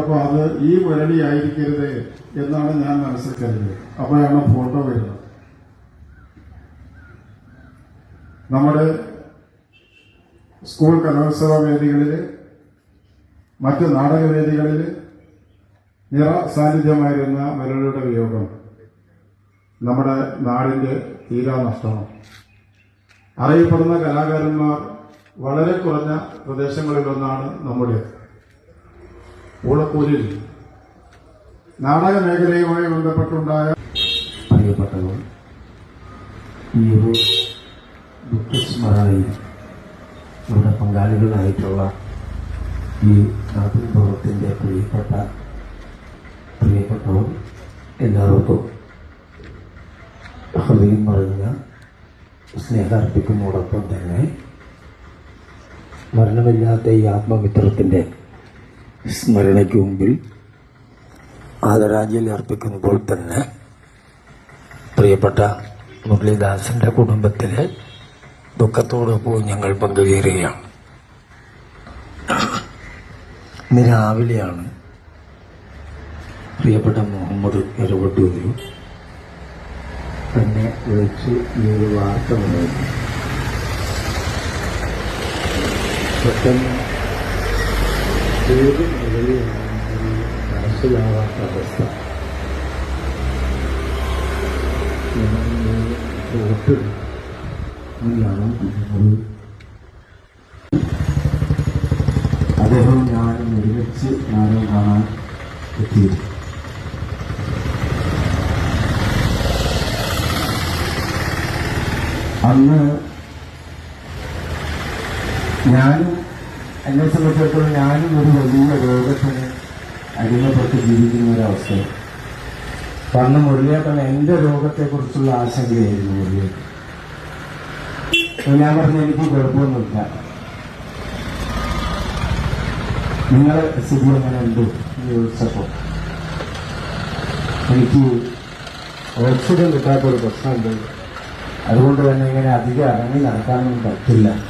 അപ്പൊ അത് ഈ മുരളി ആയിരിക്കരുത് എന്നാണ് ഞാൻ മനസ്സിൽ കരുതിയത് അപ്പോഴാണ് ഫോട്ടോ വരുന്നത്. നമ്മുടെ സ്കൂൾ കലോത്സവ വേദികളിൽ മറ്റ് നാടകവേദികളിൽ നിറ സാന്നിധ്യമായിരുന്ന മുരളിയുടെ വിയോഗം നമ്മുടെ നാടിന്റെ തീരാ നഷ്ടമാണ്. അറിയപ്പെടുന്ന കലാകാരന്മാർ വളരെ കുറഞ്ഞ പ്രദേശങ്ങളിലൊന്നാണ് നമ്മുടെ ഊളക്കൂരിൽ നാടക മേഖലയുമായി ബന്ധപ്പെട്ടുണ്ടായ പ്രിയപ്പെട്ടവർ ഈ ഒരു ദുഃഖസ്മരണയിൽ നമ്മുടെ പങ്കാളികളായിട്ടുള്ള ഈ നാട്ടിൻപുറത്തിന്റെ പ്രിയപ്പെട്ട പ്രിയപ്പെട്ടവർ എല്ലാവർക്കും ഹൃദയം നിറഞ്ഞ സ്നേഹാർപ്പിക്കുന്നതോടൊപ്പം തന്നെ മരണമില്ലാത്ത ഈ ആത്മമിത്രത്തിന്റെ സ്മരണയ്ക്ക് മുമ്പിൽ ആദരാഞ്ജലി അർപ്പിക്കുമ്പോൾ തന്നെ പ്രിയപ്പെട്ട മുരളീദാസിന്റെ കുടുംബത്തിലെ ദുഃഖത്തോടൊപ്പം ഞങ്ങൾ പങ്കുചേരുകയാണ്. ഇന്ന് രാവിലെയാണ് പ്രിയപ്പെട്ട മുഹമ്മദ് എരവട്ടൂര് തന്നെ വിളിച്ച് ഈ ഒരു വാർത്ത പെട്ടെന്ന് ഏത് നിലയിലാണെന്ന് മനസ്സിലാവാത്ത അവസ്ഥ. വോട്ട് എന്നാണ് പറയുന്നത് അദ്ദേഹം ഞാനും കാണാൻ എത്തിയത്. അന്ന് ഞാനും എന്നെ സംബന്ധിച്ചിടത്തോളം ഞാനും ഒരു വലിയ രോഗത്തിന് അടിമപ്പെട്ട് ജീവിക്കുന്ന ഒരവസ്ഥ കാരണം എന്റെ രോഗത്തെക്കുറിച്ചുള്ള ആശങ്കയായിരുന്നു മുരളിയേട്ടൻ. ഞാൻ പറഞ്ഞ എനിക്ക് കുഴപ്പമൊന്നുമില്ല. നിങ്ങളെ സ്ഥിതി അങ്ങനെ ഉണ്ട്? എന്ന് ചോദിച്ചപ്പോ എനിക്ക് ഓക്സിജൻ കിട്ടാത്തൊരു പ്രശ്നമുണ്ട്. അതുകൊണ്ട് തന്നെ ഇങ്ങനെ അധികം ഇറങ്ങി നടക്കാനൊന്നും പറ്റില്ല.